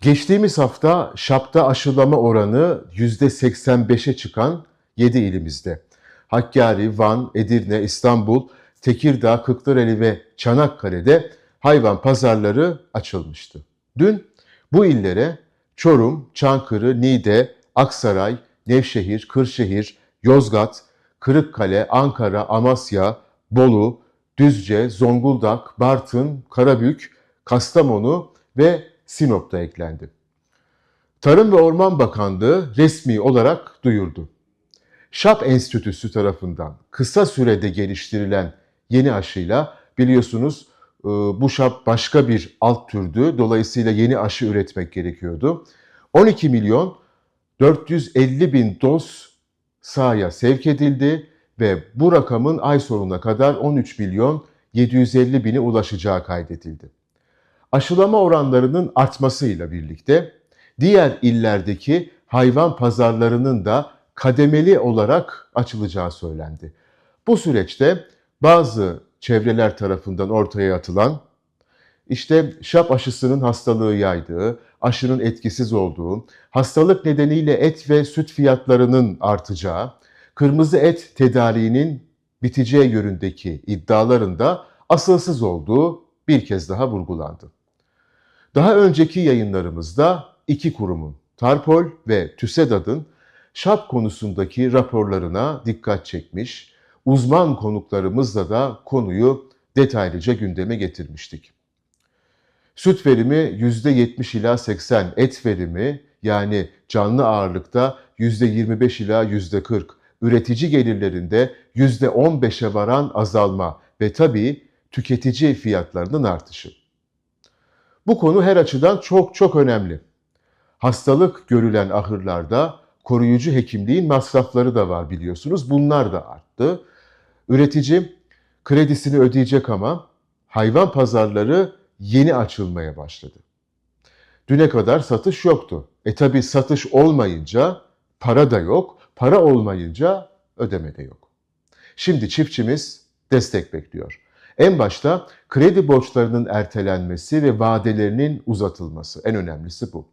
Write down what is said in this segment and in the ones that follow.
Geçtiğimiz hafta şapta aşılama oranı %85'e çıkan 7 ilimizde. Hakkari, Van, Edirne, İstanbul, Tekirdağ, Kırklareli ve Çanakkale'de hayvan pazarları açılmıştı. Dün bu illere Çorum, Çankırı, Niğde, Aksaray, Nevşehir, Kırşehir, Yozgat, Kırıkkale, Ankara, Amasya, Bolu, Düzce, Zonguldak, Bartın, Karabük, Kastamonu ve Sinop da eklendi. Tarım ve Orman Bakanlığı resmi olarak duyurdu. ŞAP Enstitüsü tarafından kısa sürede geliştirilen yeni aşıyla biliyorsunuz e, bu şap başka bir alt türdü. Dolayısıyla yeni aşı üretmek gerekiyordu. 12 milyon 450 bin doz sahaya sevk edildi ve bu rakamın ay sonuna kadar 13 milyon 750 bine ulaşacağı kaydedildi. Aşılama oranlarının artmasıyla birlikte diğer illerdeki hayvan pazarlarının da kademeli olarak açılacağı söylendi. Bu süreçte bazı çevreler tarafından ortaya atılan işte şap aşısının hastalığı yaydığı, aşının etkisiz olduğu, hastalık nedeniyle et ve süt fiyatlarının artacağı, kırmızı et tedariğinin biteceği yönündeki iddiaların da asılsız olduğu bir kez daha vurgulandı. Daha önceki yayınlarımızda iki kurumun, Tarpol ve TÜSEDAD'ın şap konusundaki raporlarına dikkat çekmiş, uzman konuklarımızla da konuyu detaylıca gündeme getirmiştik. Süt verimi %70 ila 80, et verimi yani canlı ağırlıkta %25 ila %40, üretici gelirlerinde %15'e varan azalma ve tabii tüketici fiyatlarının artışı. Bu konu her açıdan çok çok önemli. Hastalık görülen ahırlarda koruyucu hekimliğin masrafları da var biliyorsunuz. Bunlar da arttı. Üretici kredisini ödeyecek ama hayvan pazarları yeni açılmaya başladı. Düne kadar satış yoktu. E tabi satış olmayınca para da yok, para olmayınca ödeme de yok. Şimdi çiftçimiz destek bekliyor. En başta kredi borçlarının ertelenmesi ve vadelerinin uzatılması en önemlisi bu.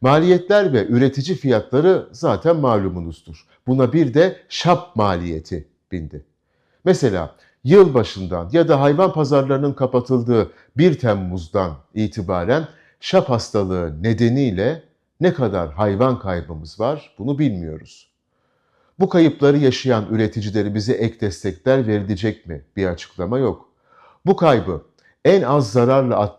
Maliyetler ve üretici fiyatları zaten malumunuzdur. Buna bir de şap maliyeti bindi. Mesela yıl başından ya da hayvan pazarlarının kapatıldığı 1 Temmuz'dan itibaren şap hastalığı nedeniyle ne kadar hayvan kaybımız var bunu bilmiyoruz. Bu kayıpları yaşayan üreticilerimize ek destekler verilecek mi? Bir açıklama yok. Bu kaybı en az zararla atlatmak